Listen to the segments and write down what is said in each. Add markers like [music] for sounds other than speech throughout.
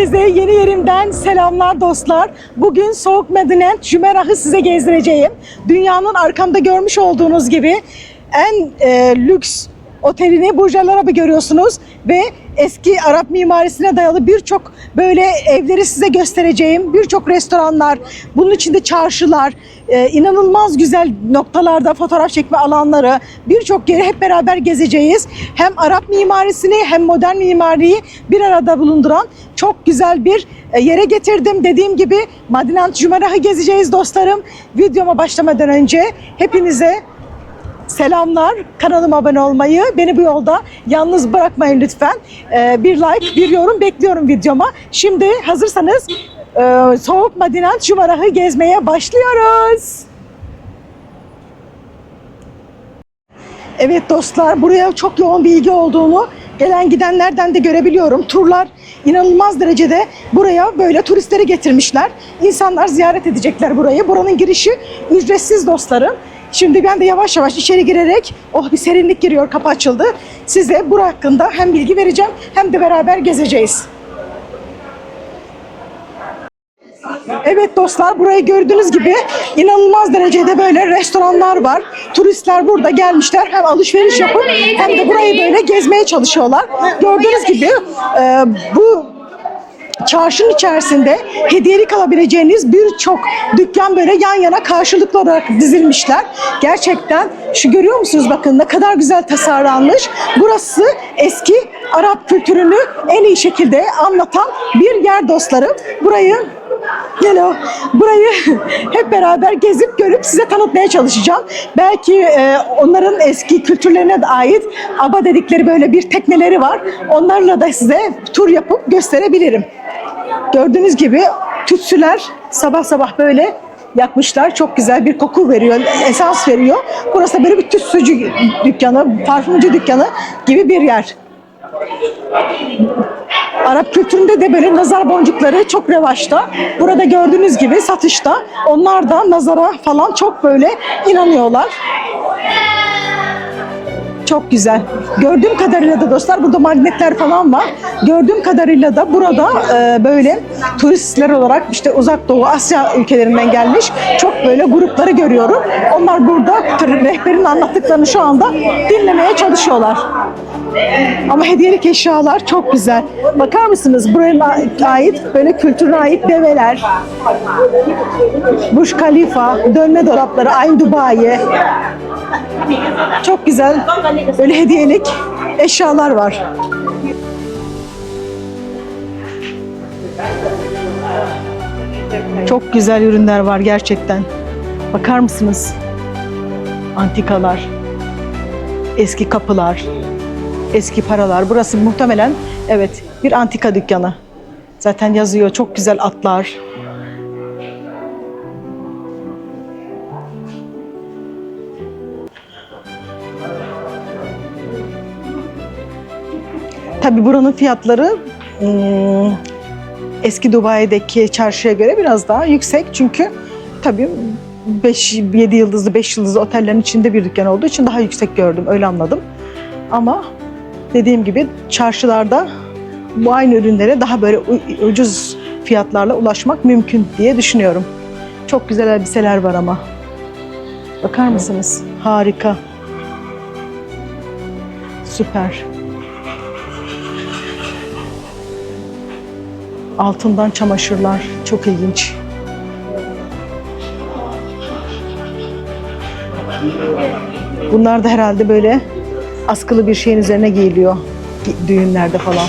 Herkese yeni yerimden selamlar dostlar. Bugün Soğuk Medine Cümerah'ı size gezdireceğim. Dünyanın arkamda görmüş olduğunuz gibi en e, lüks otelini Burj Al Arab'ı görüyorsunuz ve eski Arap mimarisine dayalı birçok böyle evleri size göstereceğim. Birçok restoranlar, bunun içinde çarşılar, e, inanılmaz güzel noktalarda fotoğraf çekme alanları, birçok yeri hep beraber gezeceğiz. Hem Arap mimarisini hem modern mimariyi bir arada bulunduran çok güzel bir e, yere getirdim. Dediğim gibi Madinat Cümerah'ı gezeceğiz dostlarım. Videoma başlamadan önce hepinize Selamlar. Kanalıma abone olmayı, beni bu yolda yalnız bırakmayın lütfen. Ee, bir like, bir yorum bekliyorum videoma. Şimdi hazırsanız e, Soğuk Madinat Şumarah'ı gezmeye başlıyoruz. Evet dostlar, buraya çok yoğun bir ilgi olduğunu gelen gidenlerden de görebiliyorum. Turlar inanılmaz derecede buraya böyle turistleri getirmişler. İnsanlar ziyaret edecekler burayı. Buranın girişi ücretsiz dostlarım. Şimdi ben de yavaş yavaş içeri girerek, oh bir serinlik giriyor, kapı açıldı. Size bura hakkında hem bilgi vereceğim hem de beraber gezeceğiz. Evet dostlar burayı gördüğünüz gibi inanılmaz derecede böyle restoranlar var. Turistler burada gelmişler hem alışveriş yapıp hem de burayı böyle gezmeye çalışıyorlar. Gördüğünüz gibi e, bu çarşının içerisinde hediyelik alabileceğiniz birçok dükkan böyle yan yana karşılıklı olarak dizilmişler. Gerçekten şu görüyor musunuz bakın ne kadar güzel tasarlanmış. Burası eski Arap kültürünü en iyi şekilde anlatan bir yer dostlarım. Burayı Hello. Burayı [laughs] hep beraber gezip görüp size tanıtmaya çalışacağım. Belki e, onların eski kültürlerine de ait aba dedikleri böyle bir tekneleri var. Onlarla da size tur yapıp gösterebilirim. Gördüğünüz gibi tütsüler sabah sabah böyle yakmışlar. Çok güzel bir koku veriyor, esans veriyor. Burası da böyle bir tütsücü dükkanı, parfümcü dükkanı gibi bir yer. Arap kültüründe de böyle nazar boncukları çok revaçta. Burada gördüğünüz gibi satışta. Onlar da nazara falan çok böyle inanıyorlar. Çok güzel. Gördüğüm kadarıyla da dostlar burada magnetler falan var. Gördüğüm kadarıyla da burada e, böyle turistler olarak işte uzak doğu Asya ülkelerinden gelmiş çok böyle grupları görüyorum. Onlar burada rehberin anlattıklarını şu anda dinlemeye çalışıyorlar. Ama hediyelik eşyalar çok güzel. Bakar mısınız buraya ait böyle kültürüne ait develer, Burj Khalifa, dönme dolapları, Ayn Dubai. Çok güzel böyle hediyelik eşyalar var. Çok güzel ürünler var gerçekten. Bakar mısınız? Antikalar, eski kapılar, eski paralar. Burası muhtemelen evet bir antika dükkanı. Zaten yazıyor çok güzel atlar. Tabii buranın fiyatları ım, eski Dubai'deki çarşıya göre biraz daha yüksek. Çünkü tabii 5 7 yıldızlı 5 yıldızlı otellerin içinde bir dükkan olduğu için daha yüksek gördüm. Öyle anladım. Ama dediğim gibi çarşılarda bu aynı ürünlere daha böyle ucuz fiyatlarla ulaşmak mümkün diye düşünüyorum. Çok güzel elbiseler var ama. Bakar mısınız? Harika. Süper. Altından çamaşırlar. Çok ilginç. Bunlar da herhalde böyle askılı bir şeyin üzerine giyiliyor gi- düğünlerde falan.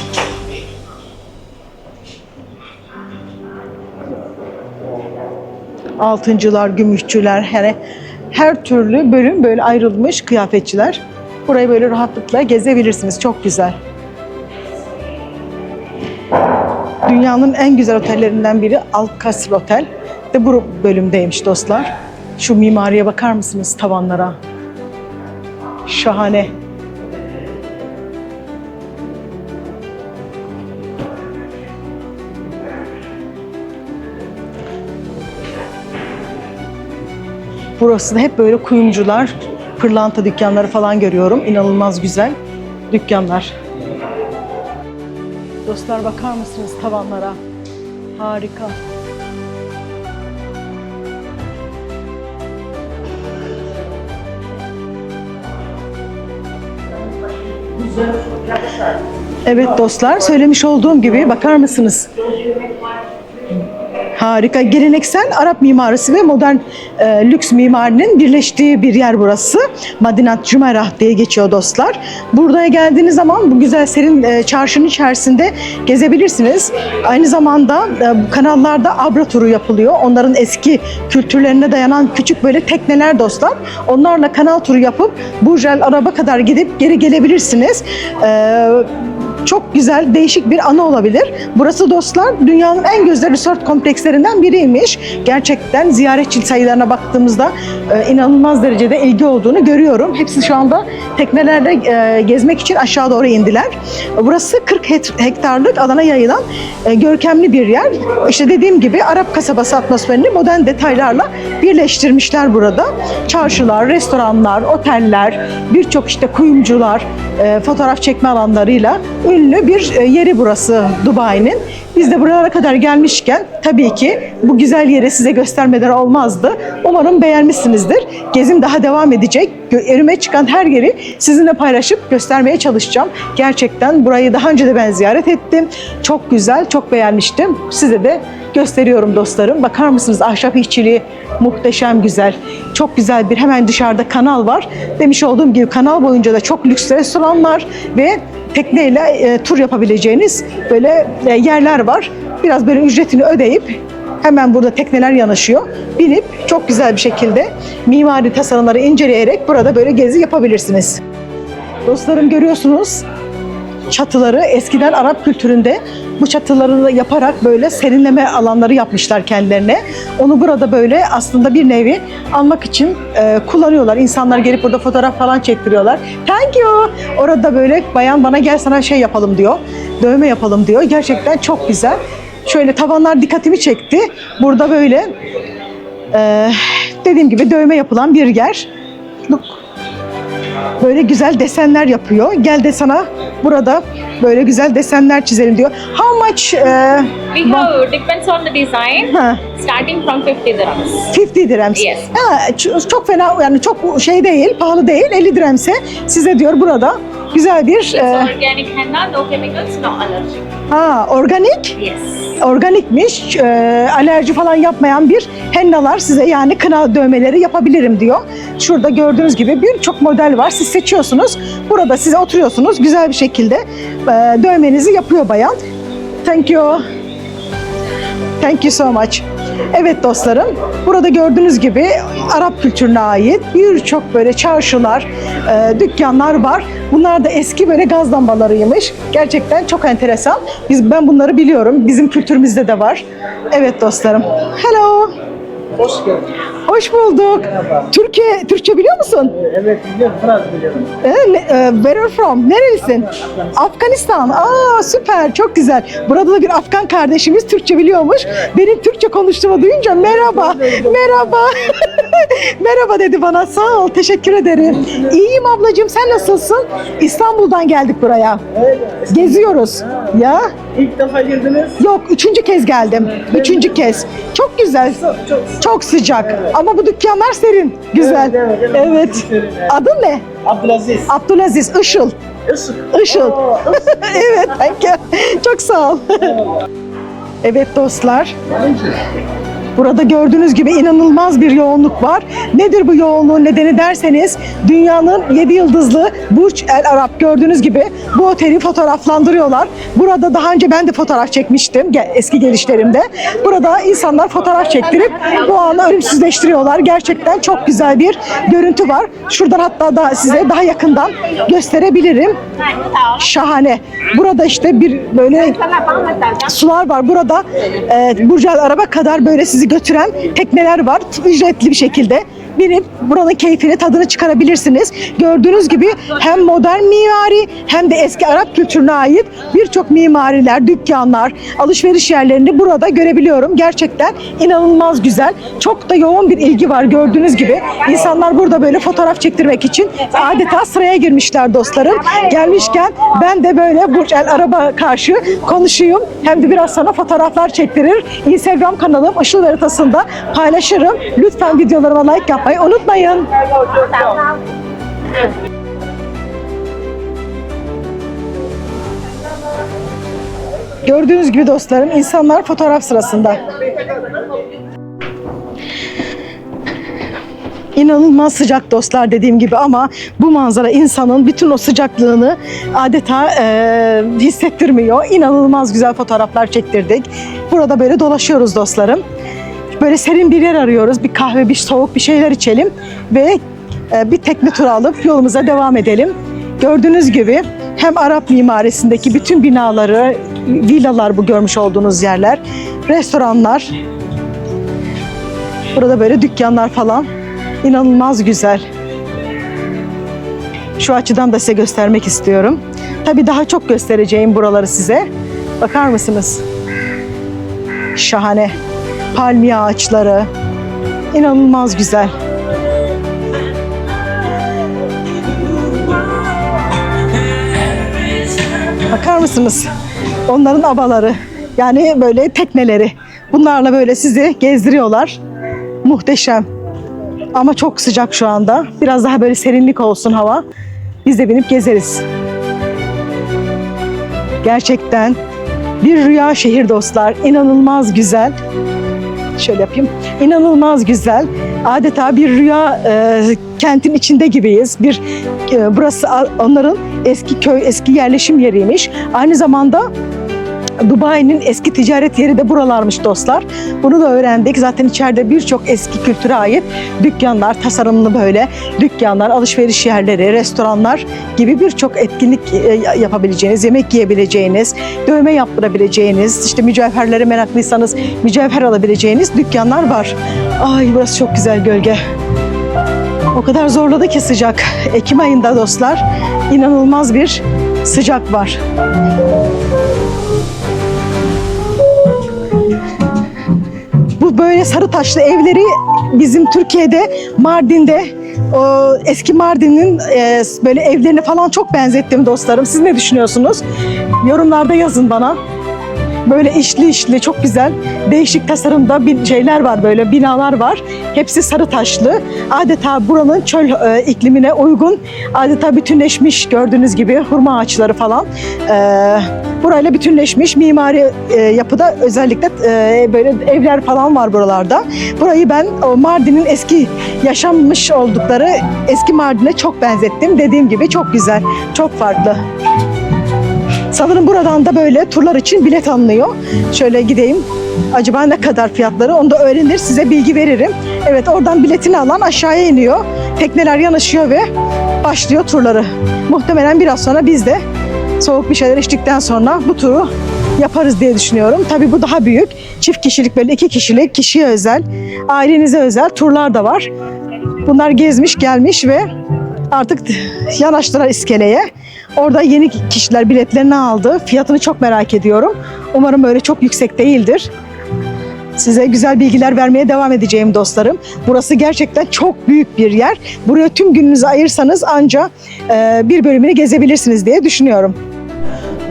Altıncılar, gümüşçüler, yani her türlü bölüm böyle ayrılmış kıyafetçiler. Burayı böyle rahatlıkla gezebilirsiniz. Çok güzel. Dünyanın en güzel otellerinden biri Alcastre Otel de bu bölümdeymiş dostlar. Şu mimariye bakar mısınız tavanlara? Şahane. Burası da hep böyle kuyumcular, pırlanta dükkanları falan görüyorum. İnanılmaz güzel dükkanlar. Dostlar bakar mısınız tavanlara? Harika. Evet dostlar, söylemiş olduğum gibi bakar mısınız? Harika. Geleneksel Arap mimarisi ve modern e, lüks mimarinin birleştiği bir yer burası. Madinat Cümerah diye geçiyor dostlar. Buraya geldiğiniz zaman bu güzel serin e, çarşının içerisinde gezebilirsiniz. Aynı zamanda e, kanallarda abra turu yapılıyor. Onların eski kültürlerine dayanan küçük böyle tekneler dostlar. Onlarla kanal turu yapıp Burjel Arab'a kadar gidip geri gelebilirsiniz. E, çok güzel, değişik bir anı olabilir. Burası dostlar dünyanın en güzel resort komplekslerinden biriymiş. Gerçekten ziyaretçi sayılarına baktığımızda e, inanılmaz derecede ilgi olduğunu görüyorum. Hepsi şu anda teknelerle e, gezmek için aşağı doğru indiler. Burası 40 het- hektarlık alana yayılan e, görkemli bir yer. İşte dediğim gibi Arap kasabası atmosferini modern detaylarla birleştirmişler burada. Çarşılar, restoranlar, oteller, birçok işte kuyumcular, e, fotoğraf çekme alanlarıyla ünlü bir e, yeri burası Dubai'nin. Biz de buralara kadar gelmişken tabii ki bu güzel yeri size göstermeden olmazdı. Umarım beğenmişsinizdir. Gezim daha devam edecek. Önüme çıkan her yeri sizinle paylaşıp göstermeye çalışacağım. Gerçekten burayı daha önce de ben ziyaret ettim. Çok güzel, çok beğenmiştim. Size de gösteriyorum dostlarım. Bakar mısınız ahşap işçiliği muhteşem güzel. Çok güzel bir hemen dışarıda kanal var. Demiş olduğum gibi kanal boyunca da çok lüks restoranlar ve tekneyle e, tur yapabileceğiniz böyle e, yerler var. Biraz böyle ücretini ödeyip hemen burada tekneler yanaşıyor. Binip çok güzel bir şekilde mimari tasarımları inceleyerek burada böyle gezi yapabilirsiniz. Dostlarım görüyorsunuz çatıları eskiden Arap kültüründe bu çatıları da yaparak böyle serinleme alanları yapmışlar kendilerine. Onu burada böyle aslında bir nevi almak için e, kullanıyorlar. İnsanlar gelip burada fotoğraf falan çektiriyorlar. Thank you. Orada böyle bayan bana gel sana şey yapalım diyor. Dövme yapalım diyor. Gerçekten çok güzel. Şöyle tavanlar dikkatimi çekti. Burada böyle e, dediğim gibi dövme yapılan bir yer. Look böyle güzel desenler yapıyor. Gel de sana burada böyle güzel desenler çizelim diyor. How much? eh, We have depends on the design, ha, starting from 50 dirhams. 50 dirhams. Yes. Ha, çok fena yani çok şey değil, pahalı değil. 50 dirhemse size diyor burada güzel bir It's eh, organic henna, no chemicals, no allergy. ha organik Yes. organikmiş, e, alerji falan yapmayan bir hennalar size yani kına dövmeleri yapabilirim diyor. Şurada gördüğünüz gibi birçok model var. Siz seçiyorsunuz. Burada size oturuyorsunuz. Güzel bir şekilde e, dövmenizi yapıyor bayan. Thank you. Thank you so much. Evet dostlarım, burada gördüğünüz gibi Arap kültürüne ait birçok böyle çarşılar, e, dükkanlar var. Bunlar da eski böyle gaz lambalarıymış. Gerçekten çok enteresan. Biz ben bunları biliyorum. Bizim kültürümüzde de var. Evet dostlarım. Hello. Hoş geldin. Hoş bulduk. Türkiye Türkçe biliyor musun? Evet biliyorum, biraz biliyorum. Ee, ne- e, where are you from? Nerelisin? Afganistan. Aa süper, çok güzel. Burada da bir Afgan kardeşimiz Türkçe biliyormuş. Benim Türkçe konuştuğumu duyunca merhaba, merhaba, [laughs] merhaba dedi bana. Sağ ol, teşekkür ederim. İyiyim ablacığım, sen nasılsın? İstanbul'dan geldik buraya. Evet. Geziyoruz. Ya? İlk defa girdiniz. Yok, üçüncü kez geldim. Üçüncü kez. Çok güzel. Çok çok Çok sıcak. Ama bu dükkanlar serin. Güzel. Evet, evet, evet. Evet. Adın ne? Abdülaziz. Abdülaziz Işıl. Işık. Işıl. Oo, [laughs] evet. Çok sağ ol. evet dostlar, burada gördüğünüz gibi inanılmaz bir yoğunluk var. Nedir bu yoğunluğun nedeni derseniz, dünyanın 7 yıldızlı Burç El Arap gördüğünüz gibi bu oteli fotoğraflandırıyorlar. Burada daha önce ben de fotoğraf çekmiştim eski gelişlerimde. Burada insanlar fotoğraf çektirip bu anı ölümsüzleştiriyorlar. Gerçekten çok güzel bir görüntü var. Şuradan hatta da size daha yakından gösterebilirim. Şahane. Burada işte bir böyle sular var. Burada e, Burcu Al Arab'a kadar böyle sizi götüren tekneler var. Ücretli bir şekilde. Binip buranın keyfini, tadını çıkarabilirsiniz. Gördüğünüz gibi hem modern mimari hem de eski Arap kültürüne ait birçok mimariler, dükkanlar, alışveriş yerlerini burada görebiliyorum. Gerçekten inanılmaz güzel. Çok da yoğun bir ilgi var gördüğünüz gibi. İnsanlar burada böyle fotoğraf çektirmek için adeta sıraya girmişler dostlarım. Gelmişken ben de böyle Burç El Araba karşı konuşayım. Hem de biraz sana fotoğraflar çektirir. Instagram kanalım Işıl Veritası'nda paylaşırım. Lütfen videolarıma like yapmayı unutmayın. Gördüğünüz gibi dostlarım insanlar fotoğraf sırasında. İnanılmaz sıcak dostlar dediğim gibi ama bu manzara insanın bütün o sıcaklığını adeta e, hissettirmiyor. İnanılmaz güzel fotoğraflar çektirdik. Burada böyle dolaşıyoruz dostlarım. Böyle serin bir yer arıyoruz. Bir kahve, bir soğuk bir şeyler içelim ve e, bir tekne turu alıp yolumuza devam edelim. Gördüğünüz gibi hem Arap mimarisindeki bütün binaları, villalar bu görmüş olduğunuz yerler, restoranlar, burada böyle dükkanlar falan inanılmaz güzel. Şu açıdan da size göstermek istiyorum. Tabii daha çok göstereceğim buraları size. Bakar mısınız? Şahane. Palmiye ağaçları. İnanılmaz güzel. Bakar mısınız? Onların abaları. Yani böyle tekneleri. Bunlarla böyle sizi gezdiriyorlar. Muhteşem. Ama çok sıcak şu anda. Biraz daha böyle serinlik olsun hava. Biz de binip gezeriz. Gerçekten bir rüya şehir dostlar. İnanılmaz güzel. Şöyle yapayım. İnanılmaz güzel. Adeta bir rüya e, kentin içinde gibiyiz. Bir e, burası onların eski köy, eski yerleşim yeriymiş. Aynı zamanda Dubai'nin eski ticaret yeri de buralarmış dostlar. Bunu da öğrendik. Zaten içeride birçok eski kültüre ait dükkanlar, tasarımlı böyle dükkanlar, alışveriş yerleri, restoranlar gibi birçok etkinlik e, yapabileceğiniz, yemek yiyebileceğiniz, dövme yaptırabileceğiniz, işte mücevherlere meraklıysanız mücevher alabileceğiniz dükkanlar var. Ay burası çok güzel gölge. O kadar zorladı ki sıcak. Ekim ayında dostlar inanılmaz bir sıcak var. Böyle sarı taşlı evleri bizim Türkiye'de Mardin'de o eski Mardin'in e, böyle evlerini falan çok benzettim dostlarım. Siz ne düşünüyorsunuz? Yorumlarda yazın bana. Böyle işli işli çok güzel değişik tasarımda bir şeyler var böyle binalar var. Hepsi sarı taşlı. Adeta buranın çöl e, iklimine uygun. Adeta bütünleşmiş gördüğünüz gibi hurma ağaçları falan. E, burayla bütünleşmiş mimari e, yapıda özellikle e, böyle evler falan var buralarda. Burayı ben Mardin'in eski yaşanmış oldukları eski Mardin'e çok benzettim. Dediğim gibi çok güzel, çok farklı. Sanırım buradan da böyle turlar için bilet alınıyor. Şöyle gideyim. Acaba ne kadar fiyatları onu da öğrenir size bilgi veririm. Evet oradan biletini alan aşağıya iniyor. Tekneler yanaşıyor ve başlıyor turları. Muhtemelen biraz sonra biz de soğuk bir şeyler içtikten sonra bu turu yaparız diye düşünüyorum. Tabii bu daha büyük. Çift kişilik böyle iki kişilik kişiye özel, ailenize özel turlar da var. Bunlar gezmiş gelmiş ve artık yanaştılar iskeleye. Orada yeni kişiler biletlerini aldı. Fiyatını çok merak ediyorum. Umarım böyle çok yüksek değildir. Size güzel bilgiler vermeye devam edeceğim dostlarım. Burası gerçekten çok büyük bir yer. Buraya tüm gününüzü ayırsanız anca e, bir bölümünü gezebilirsiniz diye düşünüyorum.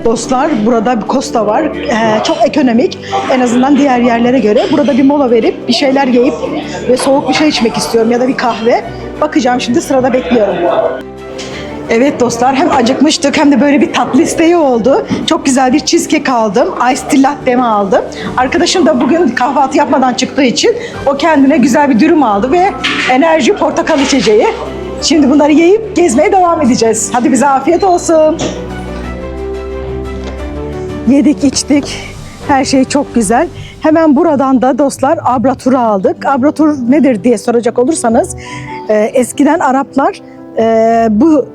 Dostlar burada bir Costa var. Ee, çok ekonomik. En azından diğer yerlere göre. Burada bir mola verip bir şeyler yiyip ve soğuk bir şey içmek istiyorum ya da bir kahve. Bakacağım şimdi sırada bekliyorum. Evet dostlar hem acıkmıştık hem de böyle bir tatlı isteği oldu. Çok güzel bir cheesecake aldım. Ice tea latte'mi aldım. Arkadaşım da bugün kahvaltı yapmadan çıktığı için o kendine güzel bir dürüm aldı ve enerji portakal içeceği. Şimdi bunları yiyip gezmeye devam edeceğiz. Hadi bize afiyet olsun. Yedik içtik. Her şey çok güzel. Hemen buradan da dostlar Abratur'u aldık. Abratur nedir diye soracak olursanız e, eskiden Araplar e, bu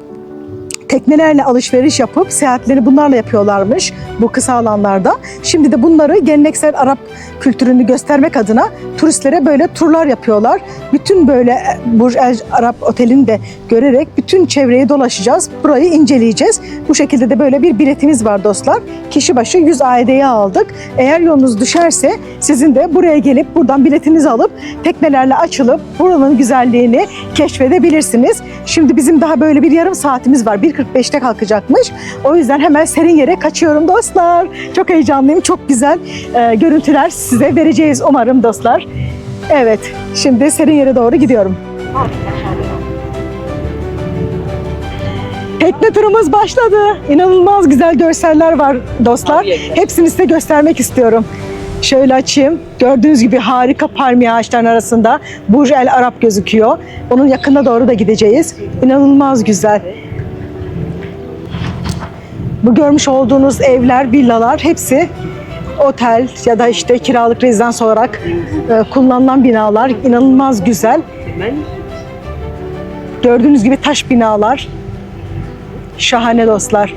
teknelerle alışveriş yapıp seyahatleri bunlarla yapıyorlarmış bu kısa alanlarda. Şimdi de bunları geleneksel Arap kültürünü göstermek adına turistlere böyle turlar yapıyorlar. Bütün böyle e, Burj El Arab Oteli'ni de görerek bütün çevreyi dolaşacağız. Burayı inceleyeceğiz. Bu şekilde de böyle bir biletimiz var dostlar. Kişi başı 100 AED'ye aldık. Eğer yolunuz düşerse sizin de buraya gelip buradan biletinizi alıp teknelerle açılıp buranın güzelliğini keşfedebilirsiniz. Şimdi bizim daha böyle bir yarım saatimiz var. 1.45'te kalkacakmış. O yüzden hemen serin yere kaçıyorum dostlar. Çok heyecanlıyım. Çok güzel e, görüntüler size vereceğiz umarım dostlar. Evet, şimdi serin yere doğru gidiyorum. Tekne turumuz başladı. İnanılmaz güzel görseller var dostlar. Hepsini size göstermek istiyorum. Şöyle açayım. Gördüğünüz gibi harika palmiye ağaçlarının arasında Burj El Arab gözüküyor. Onun yakına doğru da gideceğiz. İnanılmaz güzel. Bu görmüş olduğunuz evler, villalar hepsi otel ya da işte kiralık rezidans olarak e, kullanılan binalar. İnanılmaz güzel. Gördüğünüz gibi taş binalar. Şahane dostlar.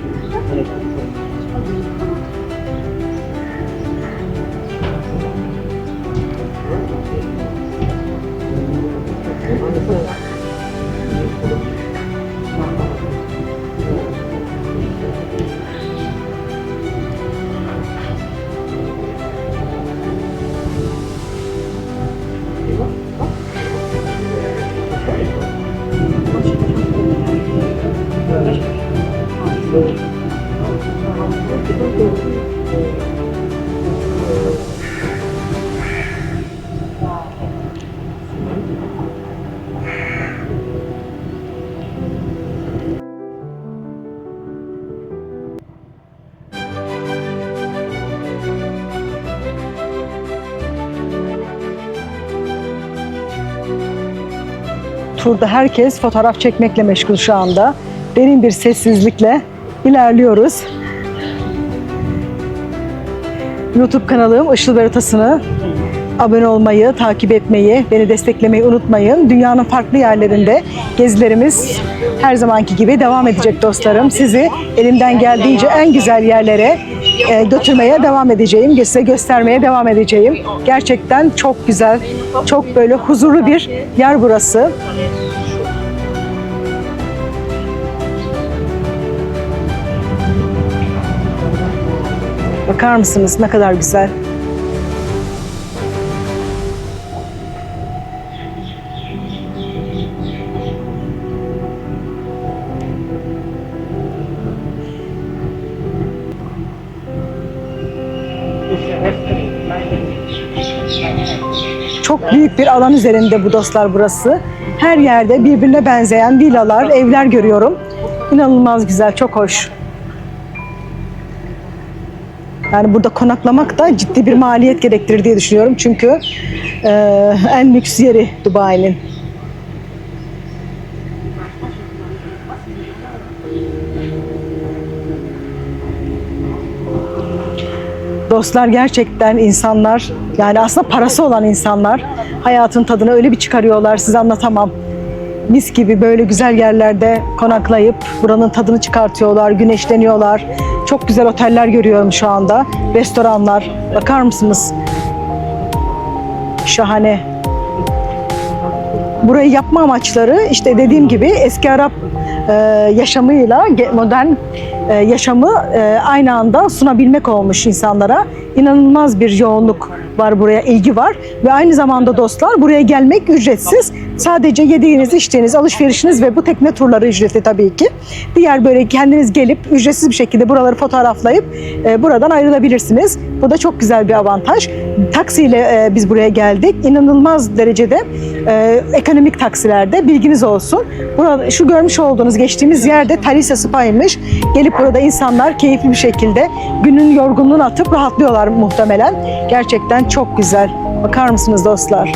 Turda herkes fotoğraf çekmekle meşgul şu anda. Derin bir sessizlikle ilerliyoruz. YouTube kanalım Işıl Veritası'nı abone olmayı, takip etmeyi, beni desteklemeyi unutmayın. Dünyanın farklı yerlerinde gezilerimiz her zamanki gibi devam edecek dostlarım. Sizi elimden geldiğince en güzel yerlere e, götürmeye devam edeceğim. Size göstermeye devam edeceğim. Gerçekten çok güzel, çok böyle huzurlu bir yer burası. Bakar mısınız ne kadar güzel. Büyük bir alan üzerinde bu dostlar burası. Her yerde birbirine benzeyen villalar, evler görüyorum. İnanılmaz güzel, çok hoş. Yani burada konaklamak da ciddi bir maliyet gerektirir diye düşünüyorum. Çünkü e, en lüks yeri Dubai'nin. Dostlar gerçekten insanlar yani aslında parası olan insanlar hayatın tadını öyle bir çıkarıyorlar size anlatamam. Mis gibi böyle güzel yerlerde konaklayıp buranın tadını çıkartıyorlar, güneşleniyorlar. Çok güzel oteller görüyorum şu anda. Restoranlar. Bakar mısınız? Şahane. Burayı yapma amaçları işte dediğim gibi eski Arap e, yaşamıyla modern e, yaşamı e, aynı anda sunabilmek olmuş insanlara. İnanılmaz bir yoğunluk var buraya, ilgi var ve aynı zamanda dostlar buraya gelmek ücretsiz. Sadece yediğiniz, içtiğiniz, alışverişiniz ve bu tekne turları ücretli tabii ki. Diğer böyle kendiniz gelip ücretsiz bir şekilde buraları fotoğraflayıp e, buradan ayrılabilirsiniz. Bu da çok güzel bir avantaj. Taksiyle e, biz buraya geldik. İnanılmaz derecede e, ekonomik taksilerde bilginiz olsun. Burada şu görmüş olduğunuz geçtiğimiz yerde Talisa Spa'ymış. Gelip burada insanlar keyifli bir şekilde günün yorgunluğunu atıp rahatlıyorlar muhtemelen. Gerçekten çok güzel. Bakar mısınız dostlar?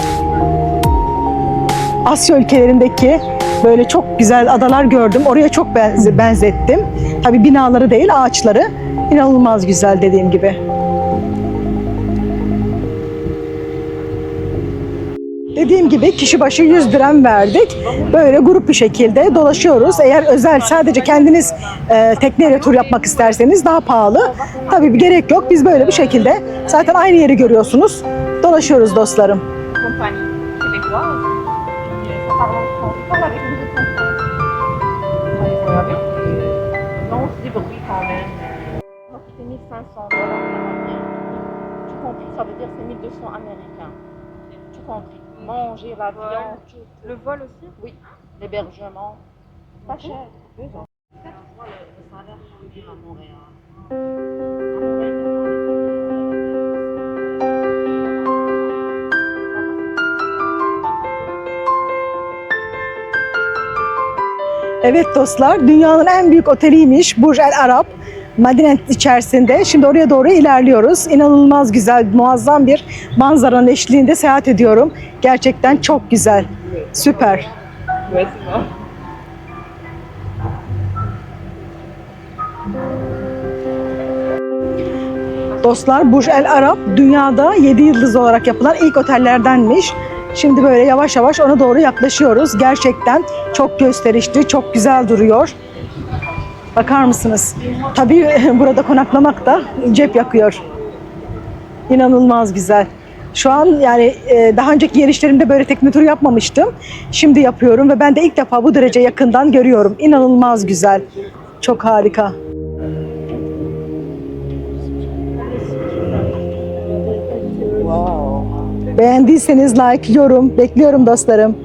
Asya ülkelerindeki böyle çok güzel adalar gördüm. Oraya çok benze- benzettim. Tabii binaları değil, ağaçları. İnanılmaz güzel dediğim gibi. Dediğim gibi kişi başı 100 dirhem verdik. Böyle grup bir şekilde dolaşıyoruz. Eğer özel sadece kendiniz e, tekneyle tur yapmak isterseniz daha pahalı. Tabii bir gerek yok. Biz böyle bir şekilde zaten aynı yeri görüyorsunuz. Dolaşıyoruz dostlarım. Compagnie 1500 dollars canadiens. Tout compris, ça veut dire c'est 1200 américains. Tout compris? Manger, l'avion, tout. Le vol aussi? Oui. L'hébergement. Pas cher. Deux ans. Le salaire, à Montréal. À Montréal, Evet dostlar, dünyanın en büyük oteliymiş Burj El Arab. Madine içerisinde. Şimdi oraya doğru ilerliyoruz. İnanılmaz güzel, muazzam bir manzaranın eşliğinde seyahat ediyorum. Gerçekten çok güzel. Süper. Dostlar Burj El Arab dünyada 7 yıldız olarak yapılan ilk otellerdenmiş. Şimdi böyle yavaş yavaş ona doğru yaklaşıyoruz. Gerçekten çok gösterişli, çok güzel duruyor. Bakar mısınız? Tabii [laughs] burada konaklamak da cep yakıyor. İnanılmaz güzel. Şu an yani e, daha önceki gelişlerimde böyle tekne turu yapmamıştım. Şimdi yapıyorum ve ben de ilk defa bu derece yakından görüyorum. İnanılmaz güzel. Çok harika. Beğendiyseniz like, yorum bekliyorum dostlarım.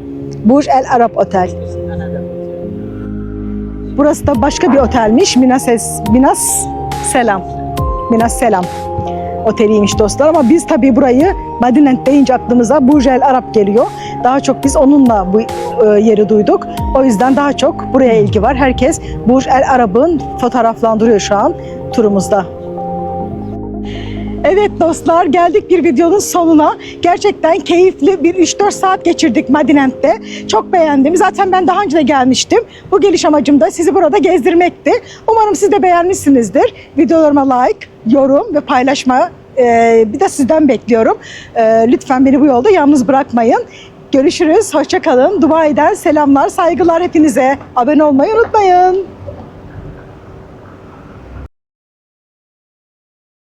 Burj El Arab Otel. Burası da başka bir otelmiş. Minas, Minas Selam. Minas Selam oteliymiş dostlar ama biz tabii burayı Madinent deyince aklımıza Burj El Arab geliyor. Daha çok biz onunla bu e, yeri duyduk. O yüzden daha çok buraya ilgi var. Herkes Burj El Arab'ın fotoğraflandırıyor şu an turumuzda. Evet dostlar geldik bir videonun sonuna. Gerçekten keyifli bir 3-4 saat geçirdik Madinent'te. Çok beğendim. Zaten ben daha önce de gelmiştim. Bu geliş amacım da sizi burada gezdirmekti. Umarım siz de beğenmişsinizdir. Videolarıma like, yorum ve paylaşma e, bir de sizden bekliyorum. E, lütfen beni bu yolda yalnız bırakmayın. Görüşürüz. Hoşçakalın. Dubai'den selamlar, saygılar hepinize. Abone olmayı unutmayın.